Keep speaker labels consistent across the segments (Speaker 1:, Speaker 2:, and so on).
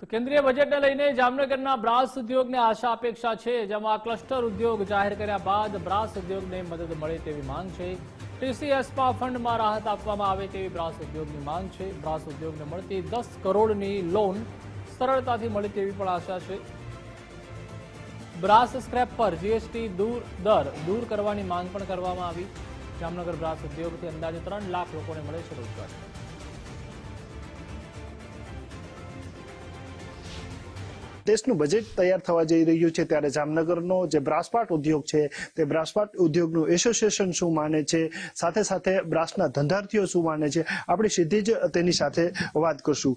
Speaker 1: તો કેન્દ્રીય બજેટને લઈને જામનગરના બ્રાસ ઉદ્યોગને આશા અપેક્ષા છે, જેમાં ક્લસ્ટર ઉદ્યોગ જાહેર કર્યા બાદ બ્રાસ ઉદ્યોગને મદદ મળે તેવી માંગ છે. ટીસીએસમાં ફંડમાં રાહત આપવામાં આવે તેવી બ્રાસ ઉદ્યોગની માંગ છે. બ્રાસ ઉદ્યોગને મળતી દસ કરોડની લોન સરળતાથી મળે તેવી પણ આશા છે. બ્રાસ સ્ક્રેપ પર જીએસટી દૂર દર દૂર કરવાની માંગ પણ કરવામાં આવી. જામનગર બ્રાસ ઉદ્યોગથી અંદાજે ત્રણ લાખ લોકોને મળે છે રોજગારી.
Speaker 2: દેશનું બજેટ તૈયાર થવા જઈ રહ્યું છે ત્યારે જામનગરનો જે બ્રાસપાટ ઉદ્યોગ છે તે બ્રાસપાટ ઉદ્યોગનું એસોસિએશન શું માને છે? સાથે સાથે બ્રાસના ધંધાર્થીઓ શું માને છે? આપણે સીધી જ તેની સાથે વાત કરશું.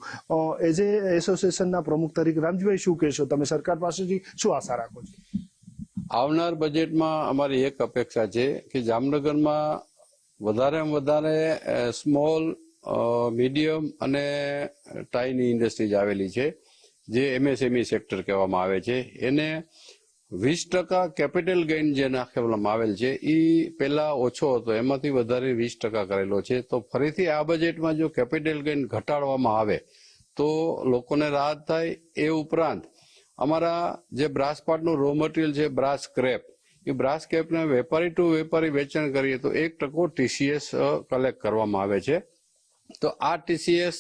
Speaker 2: એઝ એ એસોસિએશનના પ્રમુખ તરીકે રામજીભાઈ શું કહેશો? તમે સરકાર પાસેથી શું આશા રાખો છો?
Speaker 3: આવનાર બજેટમાં અમારી એક અપેક્ષા છે કે જામનગરમાં વધારેમાં વધારે સ્મોલ મીડિયમ અને ટાઈની ઇન્ડસ્ટ્રીઝ આવેલી છે. જે એમએસએમઈ સેક્ટર કહેવામાં આવે છે, એને વીસ ટકા કેપિટલ ગેઇન જે નાખવામાં આવેલ છે એ પહેલા ઓછો હતો, એમાંથી વધારે વીસ ટકા કરેલો છે. તો ફરીથી આ બજેટમાં જો કેપિટલ ગેઇન ઘટાડવામાં આવે, તો લોકોને રાહત થાય એ ઉપરાંત અમારા જે બ્રાસ પાર્ટનું રો મટીરિયલ છે, બ્રાસ ક્રેપ એ બ્રાસ કેપને વેપારી ટુ વેપારી વેચાણ કરીએ તો એક ટકો ટીસીએસ કલેક્ટ કરવામાં આવે છે. તો આ ટીસીએસ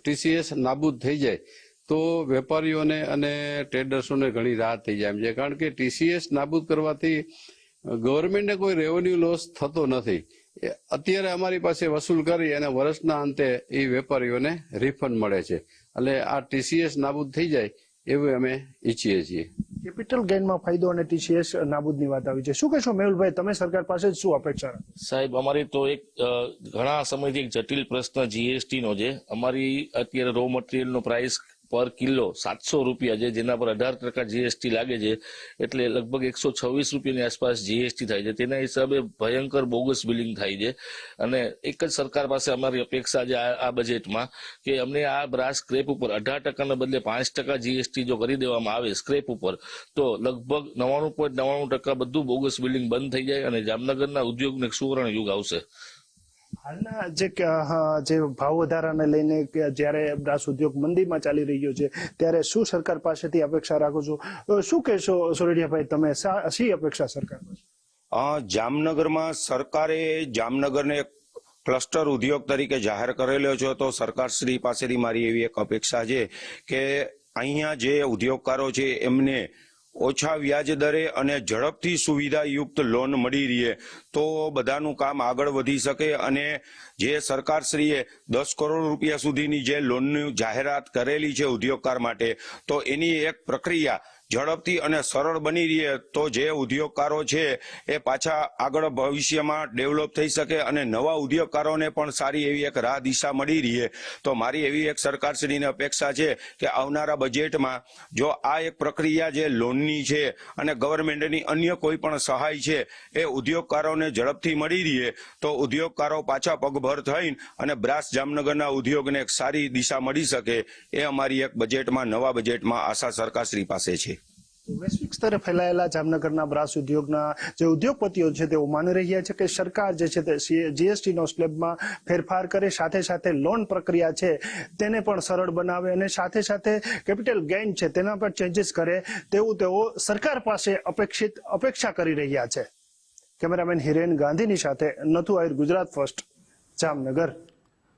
Speaker 3: ટીસીએસ નાબૂદ થઈ જાય. તો વેપારીઓને અને ટ્રેડર્સોને ઘણી રાહત થઈ જાય એમ છે. કારણ કે ટીસીએસ નાબૂદ કરવાથી ગવર્મેન્ટને કોઈ રેવન્યુ લોસ થતો નથી. એ અત્યારે અમારી પાસે વસૂલ કરી અને વર્ષના અંતે એ વેપારીઓને રિફંડ મળે છે. એટલે આ ટીસીએસ નાબૂદ થઈ જાય એવું અમે ઈચ્છીએ છીએ.
Speaker 2: કેપિટલ ગેઇનમાં ફાયદો અને ટીસીએસ નાબૂદની વાત આવી છે. શું કહેશો મેહુલભાઈ તમે સરકાર પાસે શું અપેક્ષા
Speaker 4: સાહેબ અમારી તો એક ઘણા સમયથી એક જટિલ પ્રશ્ન જીએસટી નો છે. અમારી અત્યારે રો મટીરિયલ નો પ્રાઇસ પર કિલો સાતસો રૂપિયા છે, જેના પર અઢાર ટકા જીએસટી લાગે છે, એટલે લગભગ એકસો છવ્વીસ રૂપિયાની આસપાસ જીએસટી થાય છે. તેના હિસાબે ભયંકર બોગસ બિલિંગ થાય છે. અને એક જ સરકાર પાસે અમારી અપેક્ષા છે આ બજેટમાં કે અમને આ બ્રાસ સ્ક્રેપ ઉપર અઢાર ટકાના બદલે પાંચ ટકા જીએસટી જો કરી દેવામાં આવે સ્ક્રેપ ઉપર, તો લગભગ નવાણું પોઈન્ટ નવાણું ટકા બધું બોગસ બિલિંગ બંધ થઈ જાય અને જામનગરના ઉદ્યોગને સુવર્ણ યુગ આવશે.
Speaker 2: હાલના જે જે ભાવ વધારાને લઈને જ્યારે બ્રાસ ઉદ્યોગ મંદીમાં ચાલી રહ્યો છે, ત્યારે શું સરકાર પાસેથી અપેક્ષા રાખો છો? શું કહેશો સોરડિયાભાઈ, તમે શા- અપેક્ષા સરકાર
Speaker 5: જામનગરમાં સરકારે જામનગરને ક્લસ્ટર ઉદ્યોગ તરીકે જાહેર કરેલો છે, તો સરકારશ્રી પાસેથી મારી એવી એક અપેક્ષા છે કે અહીંયા જે ઉદ્યોગકારો છે, એમને ઓછા વ્યાજ દરે અને ઝડપથી સુવિધાયુક્ત લોન મળી રહે, તો બધાનું કામ આગળ વધી શકે અને જે સરકારશ્રીએ દસ કરોડ રૂપિયા સુધીની જે લોનની જાહેરાત કરેલી છે ઉદ્યોગકાર માટે, તો એની એક પ્રક્રિયા ઝડપથી અને સરળ બની રહે તો જે ઉદ્યોગકારો છે એ પાછા આગળ ભવિષ્યમાં ડેવલપ થઈ શકે અને નવા ઉદ્યોગકારોને પણ સારી એવી એક રાહ દિશા મળી રહે તો મારી એવી એક સરકારશ્રીને અપેક્ષા છે કે આવનારા બજેટમાં જો આ એક પ્રક્રિયા જે લોનની છે અને ગવર્મેન્ટની અન્ય કોઈ પણ સહાય છે એ ઉદ્યોગકારોને ઝડપથી મળી રહે તો ઉદ્યોગકારો પાછા પગભર થઈને અને બ્રાસ જામનગરના ઉદ્યોગને એક સારી દિશા મળી શકે એ અમારી એક બજેટમાં, નવા બજેટમાં આશા સરકારશ્રી પાસે છે.
Speaker 2: વૈશ્વિક સ્તરે ફેલાયેલા જામનગરના બ્રાસ ઉદ્યોગના જે ઉદ્યોગપતિઓ છે, તેઓ માની રહ્યા છે કે સરકાર જે છે તે જીએસટીનો સ્લેબમાં ફેરફાર કરે, સાથે સાથે લોન પ્રક્રિયા છે, તેને પણ સરળ બનાવે અને સાથે સાથે કેપિટલ ગેઇન છે, તેના પર ચેન્જીસ કરે, તેવું તેઓ સરકાર પાસે અપેક્ષિત અપેક્ષા કરી રહ્યા છે. કેમેરામેન હિરેન ગાંધીની સાથે નથુ આયુર ગુજરાત ફર્સ્ટ, જામનગર.